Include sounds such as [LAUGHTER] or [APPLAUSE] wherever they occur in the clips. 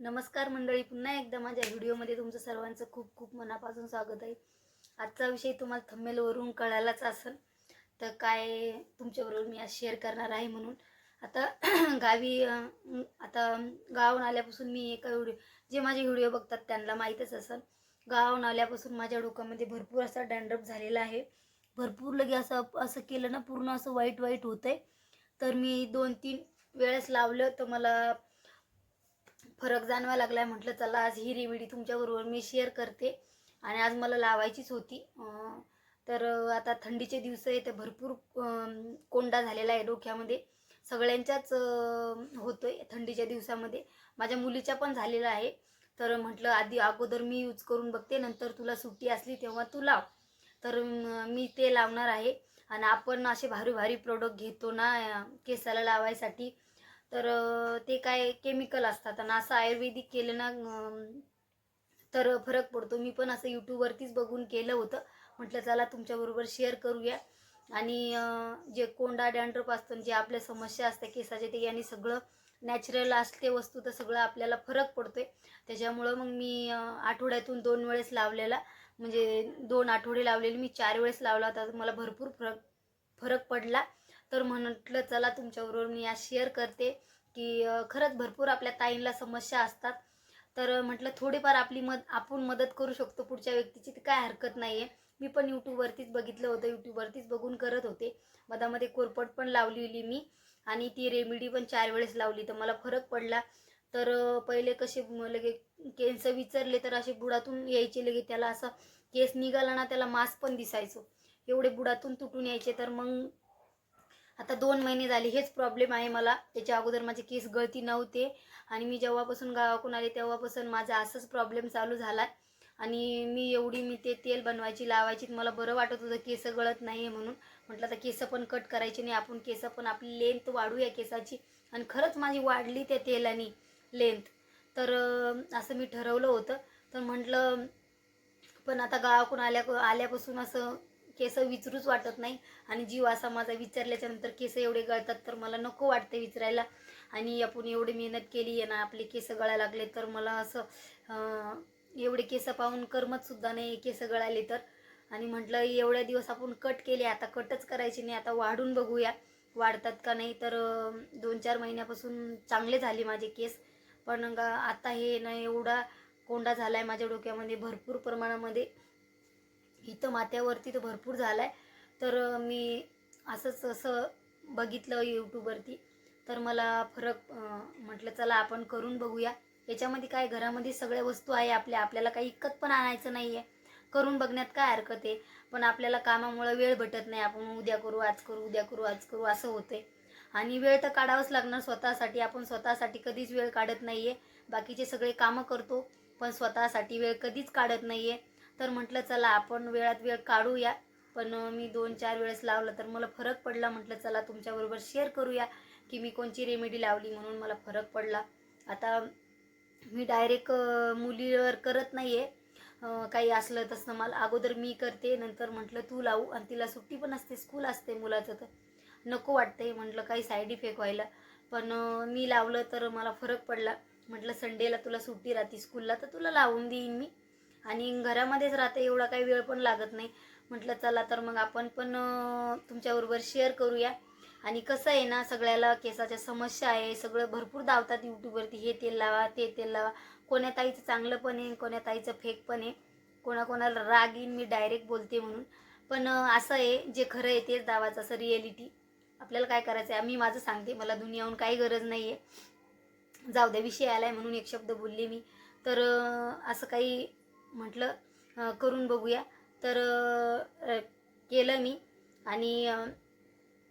नमस्कार मंडळी पुन्हा एकदा माझ्या व्हिडिओमध्ये तुमचं सर्वांचं खूप खूप मनापासून स्वागत आहे. आजचा विषय तुम्हाला थंबेलवरून कळायलाच असेल तर काय तुमच्याबरोबर मी आज शेअर करणार आहे म्हणून. आता [CLEARS THROAT] गावी आता गावाहून आल्यापासून मी एका व्हिडिओ जे माझे व्हिडिओ बघतात त्यांना माहीतच असेल. गावाहून आल्यापासून माझ्या डोक्यामध्ये भरपूर असा डॅन्ड्रफ झालेला आहे. भरपूर लगे असं असं केलं ना पूर्ण असं वाईट वाईट होतं आहे तर मी दोन तीन वेळेस लावलं तर मला फरक जाणवा लागलाय. म्हटलं चला आज ही रेमेडी तुमच्याबरोबर मी शेअर करते. आणि आज मला लावायचीच होती. तर आता थंडीचे दिवस आहे तर भरपूर कोंडा झालेला आहे डोक्यामध्ये. सगळ्यांच्याच होतोय थंडीच्या दिवसामध्ये. माझ्या मुलीच्या पण झालेला आहे. तर म्हटलं आधी अगोदर मी यूज करून बघते. नंतर तुला सुट्टी असली तेव्हा तू लाव. तर मी ते लावणार आहे. आणि आपण असे भारी भारी प्रोडक्ट घेतो ना केसाला लावायसाठी. तर ते काय केमिकल असतात. आणि असं आयुर्वेदिक केलं ना तर फरक पडतो. मी पण असं यूट्यूबवरतीच बघून केलं होतं. म्हटलं चला तुमच्याबरोबर शेअर करूया. आणि जे कोंडा डॅन्ड्रफ असतं जे आपल्या समस्या असतात केसाचे ते यांनी सगळं नॅचरल असते वस्तू तर सगळं आपल्याला फरक पडतोय. त्याच्यामुळं मग मी आठवड्यातून दोन वेळेस लावलेला. म्हणजे दोन आठवडे लावलेले. मी चार वेळेस लावला होता. तर मला भरपूर फरक फरक पडला. तर म्हटलं चला तुमच्याबरोबर मी आज शेअर करते की खरंच भरपूर आपल्या ताईंना समस्या असतात. तर म्हटलं थोडीफार आपली मद आपण मदत करू शकतो पुढच्या व्यक्तीची तर काय हरकत नाही आहे मी पण यूट्यूबवरतीच बघितलं होतं यूट्यूबवरतीच बघून करत होते. मधामध्ये कोरपट पण लावली होती मी आणि ती रेमेडी पण चार वेळेस लावली तर मला फरक पडला. तर पहिले कसे लगे केस विचारले तर असे बुडातून यायचे लगे त्याला असं केस निघाला ना त्याला मास्क पण दिसायचो. एवढे बुडातून तुटून यायचे तर मग आता दोन महिने झाले हेच प्रॉब्लेम आहे मला. त्याच्या अगोदर माझे केस गळती नव्हते. आणि मी जेव्हापासून गावाकडून आले तेव्हापासून माझा असंच प्रॉब्लेम चालू झाला. आणि मी एवढी मी ते तेल बनवायची लावायची मला बरं वाटत होतं केस गळत नाही आहे म्हणून. म्हटलं आता केस पण कट करायचे नाही आपण केस पण आपली लेंथ वाढूया केसाची. आणि खरंच माझी वाढली त्या तेलाने लेंथ तर असं मी ठरवलं होतं. तर म्हटलं पण आता गावाकडून आल्या आल्यापासून असं केस विचरूच वाटत नाही. आणि जीव असा माझा विचारल्याच्यानंतर केस एवढे गळतात तर मला नको वाटते विचारायला. आणि आपण एवढी मेहनत केली आहे ना आपले केस गळायला लागले तर मला असं एवढे केस पाहून करमत सुद्धा नाही केस गळाले तर. आणि म्हटलं एवढ्या दिवस आपण कट केले आता कटच करायचे नाही आता वाढून बघूया. वाढतात का नाही तर दोन चार महिन्यापासून चांगले झाले माझे केस. पण आता हे ना एवढा कोंडा झाला आहे माझ्या डोक्यामध्ये भरपूर प्रमाणामध्ये. इथं माथ्यावरती तर भरपूर झाला आहे तर मी असंच असं बघितलं यूट्यूबवरती. तर मला फरक म्हटलं चला आपण करून बघूया. याच्यामध्ये काय घरामध्ये सगळ्या वस्तू आहे आपल्या. आपल्याला काही इकत पण आणायचं नाही आहे करून बघण्यात काय हरकत आहे? पण आपल्याला कामामुळं वेळ भेटत नाही. आपण उद्या करू आज करू उद्या करू आज करू असं होतंय. आणि वेळ तर काढावंच लागणार स्वतःसाठी. आपण स्वतःसाठी कधीच वेळ काढत नाही आहे बाकीचे सगळे कामं करतो पण स्वतःसाठी वेळ कधीच काढत नाही आहे तर म्हटलं चला आपण वेळात वेळ काढूया. पण मी दोन चार वेळेस लावलं तर मला फरक पडला. म्हटलं चला तुमच्याबरोबर शेअर करूया की मी कोणची रेमेडी लावली. म्हणून मला फरक पडला. आता मी डायरेक्ट मुलीवर करत नाही आहे काही असलं तसं मला अगोदर मी करते. नंतर म्हटलं तू लावू. आणि तिला सुट्टी पण असते स्कूल असते मुलाचं तर. नको वाटतंय म्हटलं काही साईड इफेक्ट व्हायला. पण मी लावलं तर मला फरक पडला. म्हटलं संडेला तुला सुट्टी राहते स्कूलला तर तुला लावून देईन मी. आणि घरामध्येच राहते एवढा काही वेळ पण लागत नाही. म्हटलं चला तर मग आपण पण तुमच्याबरोबर शेअर करूया. आणि कसं आहे ना सगळ्याला केसाच्या समस्या आहे सगळं भरपूर धावतात यूट्यूबवरती. हे तेल लावा ते तेल लावा. कोण्या ताईचं चांगलं पण आहे कोण्या ताईचं फेक पण आहे. कोणाकोणाला राग येईन मी डायरेक्ट बोलते म्हणून. पण असं आहे जे खरं आहे तेच दावाचं असं रिॲलिटी आपल्याला काय करायचं आहे मी माझं सांगते मला दुनियाहून काही गरज नाही आहे जाऊ द्या विषय आलाय म्हणून एक शब्द बोलले मी. तर असं काही म्हटलं करून बघूया. तर केलं मी. आणि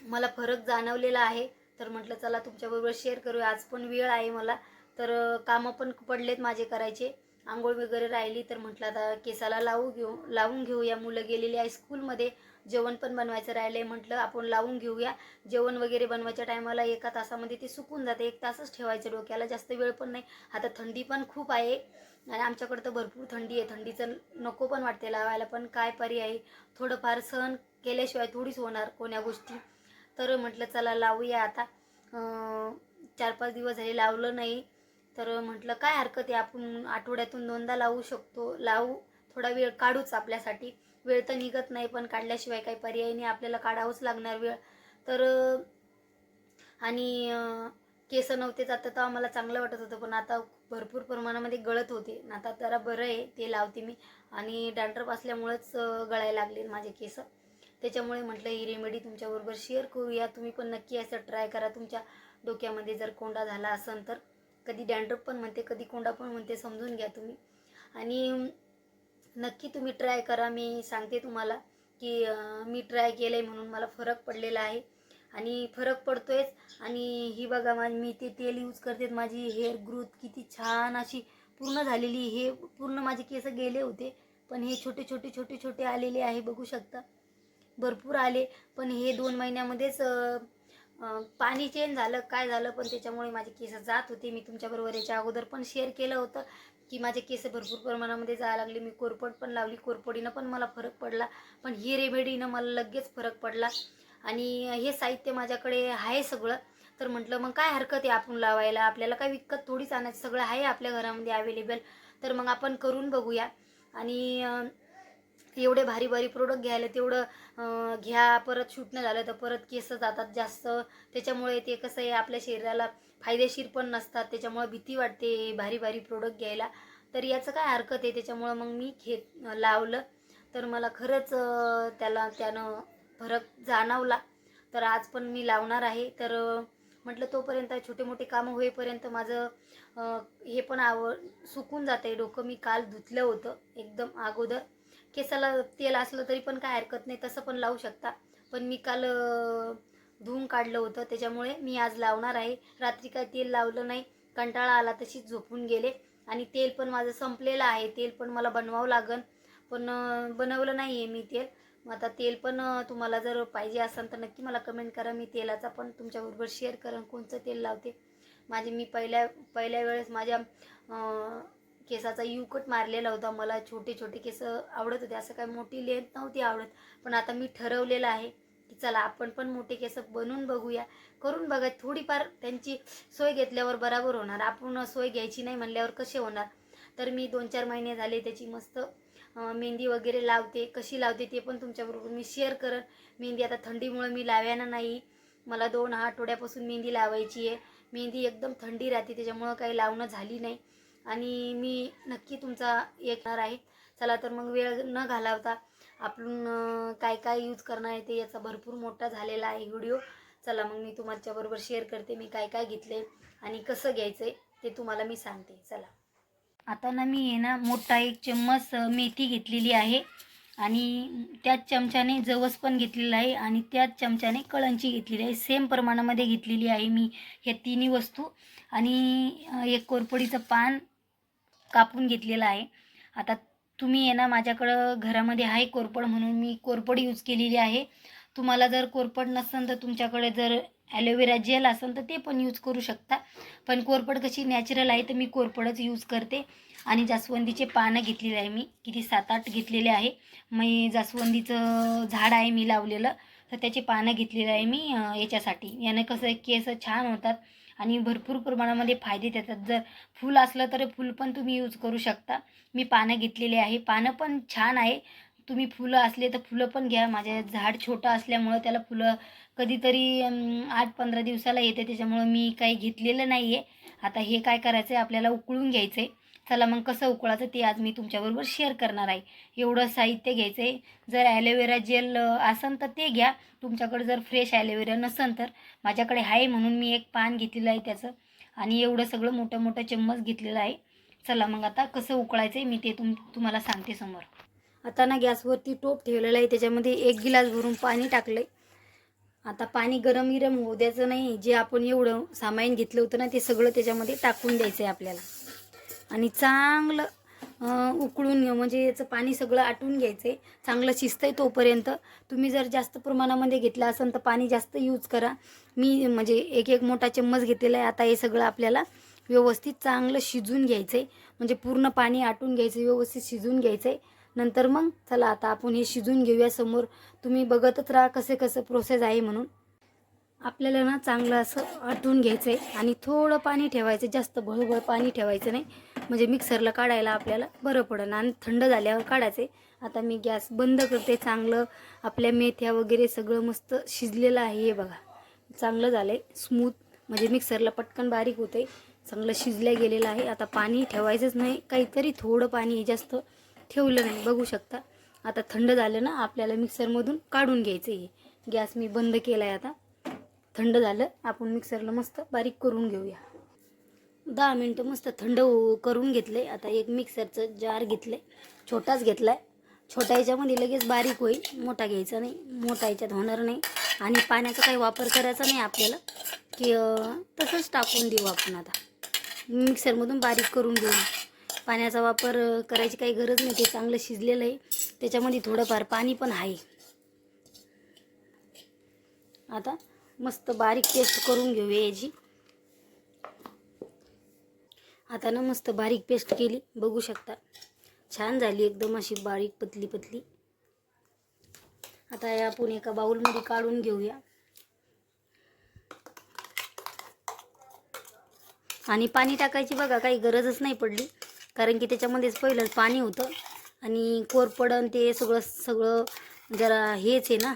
मला फरक जाणवलेला आहे. तर म्हटलं चला तुमच्याबरोबर शेअर करूया. आज पण वेळ आहे मला. तर कामं पण पडलेत माझे करायचे. आंघोळ वगैरे राहिली तर म्हटलं आता केसाला लावू घेऊ लावून घेऊया. मुलं गेलेली आहे स्कूलमध्ये जेवण पण बनवायचं राहिलं आहे म्हटलं आपण लावून घेऊया. जेवण वगैरे बनवायच्या टायमाला एका तासामध्ये ते सुकून जाते. एक तासच ठेवायचं डोक्याला. जास्त वेळ पण नाही. आता थंडी पण खूप आहे. आणि आमच्याकडं तर भरपूर थंडी आहे. थंडीचं नको पण वाटते लावायला पण काय पर्याय थोडंफार सहन केल्याशिवाय थोडीच होणार कोण्या गोष्टी. तर म्हटलं चला लावूया आता. चार पाच दिवस झाले लावलं नाही. तर म्हटलं काय हरकत आहे? आपण आठवड्यातून दोनदा लावू शकतो. लावू थोडा वेळ काढूच आपल्यासाठी. वेळ तर निघत नाही पण काढल्याशिवाय काही पर्याय नाही. आपल्याला काढावंच लागणार वेळ. तर आणि केस नव्हते जात तर आम्हाला चांगलं वाटत होतं पण आता भरपूर प्रमाणामध्ये गळत होते. आता जरा बरं आहे ते लावते मी. आणि डॅन्ड्रफ असल्यामुळेच गळायला लागले माझे केस. त्याच्यामुळे म्हटलं ही रेमेडी तुमच्याबरोबर शेअर करूया. तुम्ही पण नक्की असं ट्राय करा. तुमच्या डोक्यामध्ये जर कोंडा झाला असेल तर. कधी डॅन्ड्रफ पण म्हणते कधी कोंडा पण म्हणते समजून घ्या तुम्ही. आणि नक्की तुम्ही ट्राय करा. मी सांगते तुम्हाला की मी ट्राय केलं आहे म्हणून मला फरक पडलेला आहे. आणि फरक पडतोयच. आणि ही बघा माझी मी ते तेल यूज करते. माझी हेअर ग्रोथ किती छान अशी पूर्ण झालेली हे पूर्ण माझे केस गेले होते. पण हे छोटे छोटे छोटे छोटे आलेले आहे बघू शकता. भरपूर आले. पण हे दोन महिन्यामध्येच पाणी चेंज झालं. काय झालं? पण त्याच्यामुळे माझे केस जात होते. मी तुमच्याबरोबर याच्या अगोदर पण शेअर केलं होतं की माझे केस भरपूर प्रमाणामध्ये जायला लागले. मी कोरपड पण लावली. कोरपडीनं पण मला फरक पडला. पण ही रेमेडीनं मला लगेच फरक पडला. आणि हे साहित्य माझ्याकडे आहे सगळं. तर म्हटलं मग काय हरकत आहे आपण लावायला? आपल्याला काय विकत थोडीच आणायचं? सगळं आहे आपल्या घरामध्ये अवेलेबल तर मग आपण करून बघूया. आणि एवढे भारी भारी प्रोडक्ट घ्यायला तेवढं घ्या. परत शूटनं झालं तर परत केस जातात जास्त. त्याच्यामुळे ते कसं आहे आपल्या शरीराला फायदेशीर पण नसतात. त्याच्यामुळे भीती वाटते भारी भारी प्रोडक्ट घ्यायला. तर याचं काय हरकत आहे? त्याच्यामुळं मग मी घेत लावलं. तर मला खरंच त्याला त्यानं फरक जाणवला. तर आज पण मी लावणार आहे. तर म्हटलं तोपर्यंत छोटे मोठे कामं होईपर्यंत माझं हे पण आवड सुकून जात आहे डोकं मी काल धुतलं होतं एकदम अगोदर. केसाला तेल असलं तरी पण काय हरकत नाही तसं पण लावू शकता. पण मी काल धुवून काढलं होतं. त्याच्यामुळे मी आज लावणार आहे. रात्री काय तेल लावलं नाही. कंटाळा आला तशीच झोपून गेले. आणि तेल पण माझं संपलेलं आहे. तेल पण मला बनवावं लागन. पण बनवलं नाही आहे मी तेल. मग आता तेल पण तुम्हाला जर पाहिजे असेल तर नक्की मला कमेंट करा. मी तेलाचा पण तुमच्याबरोबर शेअर करेन. कोणचं तेल लावते? माझे मी पहिल्या पहिल्या वेळेस माझ्या केसाचा केसाचा युकट मारलेला होता. मला छोटे छोटे केस आवडत होते. असं काय मोठी लेंथ नव्हती आवडत. पण आता मी ठरवलेलं आहे की चला आपण पण मोठे केस बनवून बघूया. करून बघा. थोडीफार त्यांची सोय घेतल्यावर बराबर होणार. आपण सोय घ्यायची नाही म्हणल्यावर कसे होणार? तर मी दोन चार महिने झाले त्याची मस्त मेहंदी वगैरे लावते कशी लावते ते पण तुमच्याबरोबर मी शेअर करन. मेहंदी आता थंडीमुळं मी लाव्यानं नाही. मला दोन आठवड्यापासून मेहंदी लावायची आहे. मेहंदी एकदम थंडी राहते त्याच्यामुळं काही लावणं झाली नाही. आणि मी नक्की तुमचा येणार आहे. चला तर मग वेळ न घालवता आपण काय काय यूज करणार आहे ते याचा भरपूर मोठा झालेला आहे व्हिडिओ चला मग मी तुमच्याबरोबर शेअर करते मी काय काय घेतले आणि कसं घ्यायचं आहे ते तुम्हाला मी सांगते. चला. आता ना मी आहे ना मोठा एक चम्मच मेथी घेतलेली आहे. आणि त्याच चमच्याने जवस पण घेतलेला आहे आणि त्याच चमच्याने कळंची घेतलेली आहे. सेम प्रमाणामध्ये घेतलेली आहे मी ह्या तिन्ही वस्तू. आणि एक कोरपडीचं पान कापून घेतलेलं आहे. आता तुम्ही आहे ना माझ्याकडं घरामध्ये आहे कोरपड म्हणून मी कोरपड यूज केलेली आहे. तुम्हाला जर कोरपड नसेल तर तुमच्याकडे जर ॲलोवेरा जेल असेल तर ते पण यूज करू शकता. पण कोरपड कशी नॅचरल आहे तर मी कोरपडच यूज करते. आणि जास्वंदीचे पानं घेतलेले आहे मी. किती सात आठ घेतलेले आहे. मी जास्वंदीचं झाड आहे मी लावलेलं. तर त्याचे पानं घेतलेलं आहे मी याच्यासाठी. यानं कसं केस छान होतात. आणि भरपूर प्रमाणामध्ये फायदे देतात. जर फूल असलं तर फूल पण तुम्ही यूज करू शकता. मी पानं घेतलेले आहे. पानं पण छान आहे. तुम्ही फुलं असले तर फुलं पण घ्या. माझ्या झाड छोटं असल्यामुळं त्याला फुलं कधीतरी आठ पंधरा दिवसाला येते. त्याच्यामुळं मी काही घेतलेलं नाही आहे आता हे काय करायचं आहे आपल्याला उकळून घ्यायचं आहे चला मग कसं उकळायचं ते आज मी तुमच्याबरोबर शेअर करणार आहे. एवढं साहित्य घ्यायचं आहे जर ॲलोवेरा जेल असेल तर ते घ्या. तुमच्याकडे जर फ्रेश ॲलोवेरा नसेल तर. माझ्याकडे आहे म्हणून मी एक पान घेतलेलं आहे त्याचं. आणि एवढं सगळं मोठं मोठं चम्मच घेतलेलं आहे. चला मग आता कसं उकळायचं आहे मी ते तुम तुम्हाला सांगते समोर. आता ना गॅसवरती टोप ठेवलेला आहे त्याच्यामध्ये एक गिलास भरून पाणी टाकलं आहे आता पाणी गरम गिरम होऊ द्यायचं नाही जे आपण एवढं सामाईन घेतलं होतं ना ते सगळं त्याच्यामध्ये टाकून द्यायचं आहे आपल्याला. आणि चांगलं उकळून घ्या म्हणजे याचं पाणी सगळं आटून घ्यायचं आहे चांगलं शिजतं आहे तोपर्यंत. तुम्ही जर जास्त प्रमाणामध्ये घेतलं असेल तर पाणी जास्त यूज करा. मी म्हणजे एक एक मोठा चम्मच घेतलेला आहे आता हे सगळं आपल्याला व्यवस्थित चांगलं शिजून घ्यायचं आहे म्हणजे पूर्ण पाणी आटून घ्यायचं व्यवस्थित शिजून घ्यायचं आहे नंतर मग चला आता आपण हे शिजून घेऊया समोर. तुम्ही बघतच राहा कसे कसं प्रोसेस आहे म्हणून. आपल्याला ना चांगलं असं आटून घ्यायचं आहे आणि थोडं पाणी ठेवायचं जास्त भळभळ पाणी ठेवायचं नाही. म्हणजे मिक्सरला काढायला आपल्याला बरं पडेल आणि थंड झाल्यावर काढायचे आता मी गॅस बंद करते चांगलं. आपल्या मेथ्या वगैरे सगळं मस्त शिजलेलं आहे हे बघा. चांगलं झालं आहे स्मूथ म्हणजे मिक्सरला पटकन बारीक होते चांगलं शिजल्या गेलेलं आहे. आता पाणी ठेवायचंच नाही. काहीतरी थोडं पाणी जास्त ठेवलं नाही बघू शकता. आता थंड झालं ना आपल्याला मिक्सरमधून काढून घ्यायचं आहे. गॅस मी बंद केला आहे आता. थंड झालं आपण मिक्सरला मस्त बारीक करून घेऊया. दहा मिनटं मस्त थंड करून घेतले आता एक मिक्सरचं जार घेतलं आहे छोटाच घेतला आहे छोट्या याच्यामध्ये लगेच बारीक होईल. मोठा घ्यायचा नाही. मोठा याच्यात होणार नाही. आणि पाण्याचा काही वापर करायचा नाही आपल्याला. की तसंच टाकून देऊ आपण आता. मिक्सरमधून बारीक करून घेऊ. पाण्याचा वापर करायची काही गरज नाही ते चांगलं शिजलेलं आहे. त्याच्यामध्ये थोडंफार पाणी पण आहे. आता मस्त बारीक पेस्ट करून घेऊया याची. आता ना मस्त बारीक पेस्ट केली बघू शकता. छान झाली एकदम अशी बारीक पतली पतली. आता या आपण एका बाउलमध्ये काढून घेऊया. आणि पाणी टाकायची बघा काही गरजच नाही पडली. कारण की त्याच्यामध्येच पहिलंच पाणी होतं. आणि कोरपडन ते सगळं सगळं जरा हेच आहे ना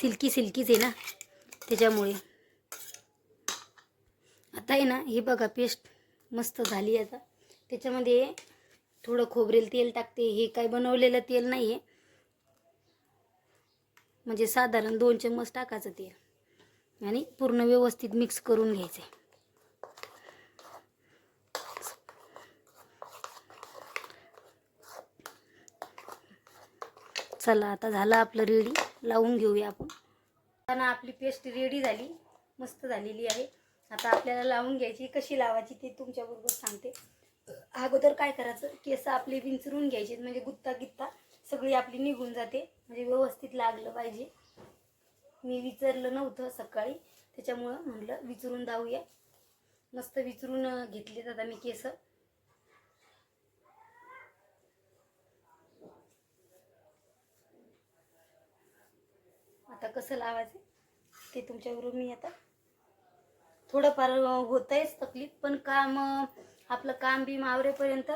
सिल्की सिल्कीच आहे ना त्याच्यामुळे. आता आहे ना हे बघा पेस्ट मस्त झाली आता. त्याच्यामध्ये थोडं खोबरेल तेल टाकते. हे काय बनवलेलं तेल नाही आहे म्हणजे साधारण दोन चम्मच टाकायचं तेल. आणि पूर्ण व्यवस्थित मिक्स करून घ्यायचं चला आता झालं आपलं रेडी लावून घेऊया आपण. आता ना आपली पेस्ट रेडी झाली. मस्त झालेली आहे. आता आपल्याला लावून घ्यायची. कशी लावायची ते तुमच्याबरोबर सांगते. अगोदर काय करायचं? केस आपली विंचरून घ्यायचे. म्हणजे गुत्ता गित्ता सगळी आपली निघून जाते. म्हणजे व्यवस्थित लागलं पाहिजे. मी विचारलं नव्हतं सकाळी. त्याच्यामुळं म्हटलं विचरून जाऊया. मस्त विचरून घेतले जातात मी केस. आता कसं लावायचं ते तुमच्याबरोबर मी आता थोडंफार होत आहेच तकलीफ पण काम आपलं काम बी मावरेपर्यंत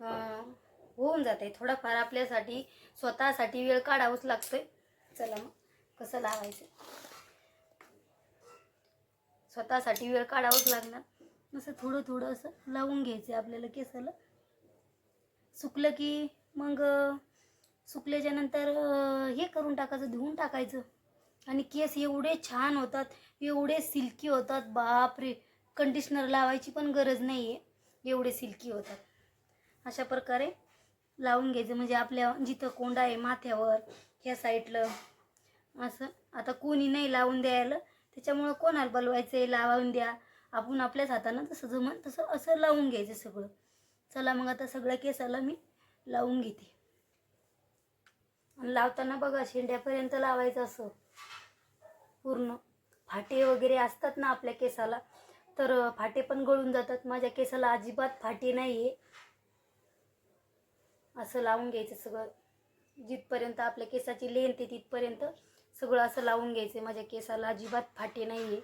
होऊन जात आहे थोडाफार आपल्यासाठी स्वतःसाठी वेळ काढावाच लागतोय. चला मग कसं लावायचं? स्वतःसाठी वेळ काढावाच लागणार. असं थोडं थोडं असं लावून घ्यायचं आपल्याला केसाला. सुकलं की मग सुकल्याच्यानंतर सुकल्याच्या नंतर हे करून टाकायचं धुवून टाकायचं. आणि केस एवढे छान होतात एवढे सिल्की होतात बापरे! कंडिशनर लावायची पण गरज नाही आहे एवढे सिल्की होतात. अशा प्रकारे लावून घ्यायचं म्हणजे आपल्या जिथं कोंडा आहे माथ्यावर ह्या साईडलं. असं. आता कोणी नाही लावून द्यायला त्याच्यामुळं कोणाला बलवायचं आहे लावून द्या. आपण आपल्याच हातानं तसं जमन तसं असं लावून घ्यायचं सगळं. चला मग आता सगळ्या केसाला मी लावून घेते. आणि लावताना बघा शेंड्यापर्यंत लावायचं असं. पूर्ण. फाटे वगैरे असतात ना आपल्या केसाला तर फाटे पण गळून जातात. माझ्या केसाला अजिबात फाटे नाही आहे असं लावून घ्यायचं सगळं. जिथपर्यंत आपल्या केसाची लेंथ आहे तिथपर्यंत सगळं असं लावून घ्यायचं. माझ्या केसाला अजिबात फाटे नाही आहे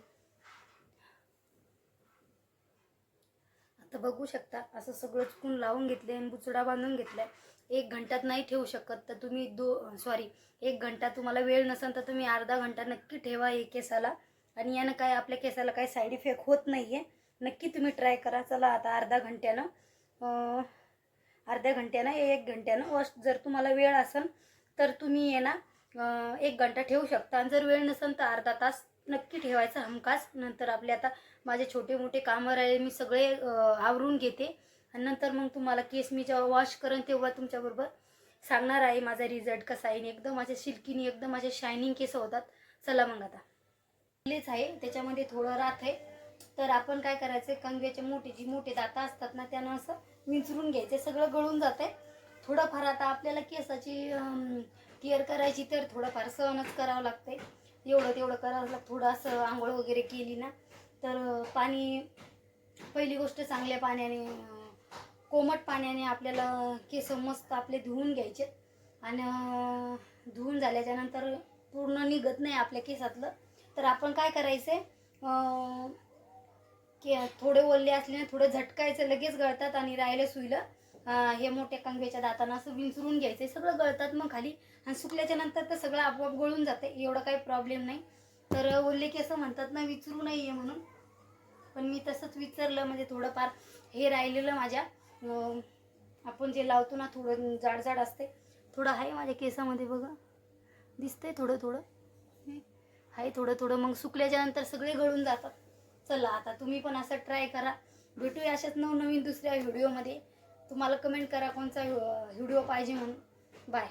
तर बघू शकता. असं सगळं चुकून लावून घेतले आणि बुचडा बांधून घेतलाय. एक घंट्यात नाही ठेवू शकत. तर तुम्ही दो सॉरी एक घंटा तुम्हाला वेळ नसेल तर तुम्ही अर्धा घंटा नक्की ठेवा हे केसाला. आणि यानं काय आपल्या केसाला काही साईड इफेक्ट होत नाही आहे नक्की तुम्ही ट्राय करा. चला आता अर्धा घंट्यानं अर्ध्या घंट्यानं एक घंट्यानं वॉश जर तुम्हाला वेळ असेल तर तुम्ही ये ना एक घंटा ठेवू शकता. आणि जर वेळ नसेल तर अर्धा तास नक्की ठेवायचा हमखास. नंतर आपले आता माझे छोटे मोठे कामं राहिले मी सगळे आवरून घेते. आणि नंतर मग तुम्हाला केस मी जेव्हा वॉश करेन तेव्हा तुमच्याबरोबर सांगणार आहे माझा रिझल्ट कसा आहे. आणि एकदम माझ्या शिल्कीने एकदम माझे शायनिंग केस होतात. चला मग आता. लेच आहे. त्याच्यामध्ये थोडं रात आहे. तर आपण काय करायचं कंगव्याचे मोठे जी मोठे दाता असतात ना त्यानं असं विंचरून घ्यायचे सगळं गळून जात आहे थोडंफार आता आपल्याला केसाची केअर करायची तर थोडंफार सहनच करावं लागते. एवढं तेवढं करावं लागतं. थोडं असं आंघोळ वगैरे केली ना तर पाणी पहिली गोष्ट चांगल्या पाण्याने कोमट पाण्याने आपल्याला केस मस्त आपले धुवून घ्यायचे. आणि धुवून झाल्याच्यानंतर पूर्ण निघत नाही आपल्या केसातलं. तर आपण काय करायचं की थोडे बोलले असले ना थोडं झटकायचं लगेच गळतात आणि राहिलं सुईलं. हे मोठ्या कंगव्याच्या दातानं असं विंचरून घ्यायचं सगळं गळतात मग खाली. आणि सुकल्याच्या नंतर तर सगळं आपोआप गळून जातं एवढं काही प्रॉब्लेम नाही. तर ओल्ले की असं म्हणतात ना विचरू नाही म्हणून. पण मी तसंच विचारलं म्हणजे थोडंफार हे राहिलेलं माझ्या. आपण जे लावतो ना थोडं जाड जाड असते थोडं आहे माझ्या केसामध्ये बघा. दिसतंय थोडं थोडं. आहे थोडं थोडं. मग सुकल्याच्या नंतर सगळे गळून जातात. चला आता तुम्ही पण असं ट्राय करा. भेटूया अशाच नवनवीन दुसऱ्या व्हिडिओमध्ये तुम्हाला कमेंट करा कोणचा व्हिडिओ पाहिजे म्हणून. बाय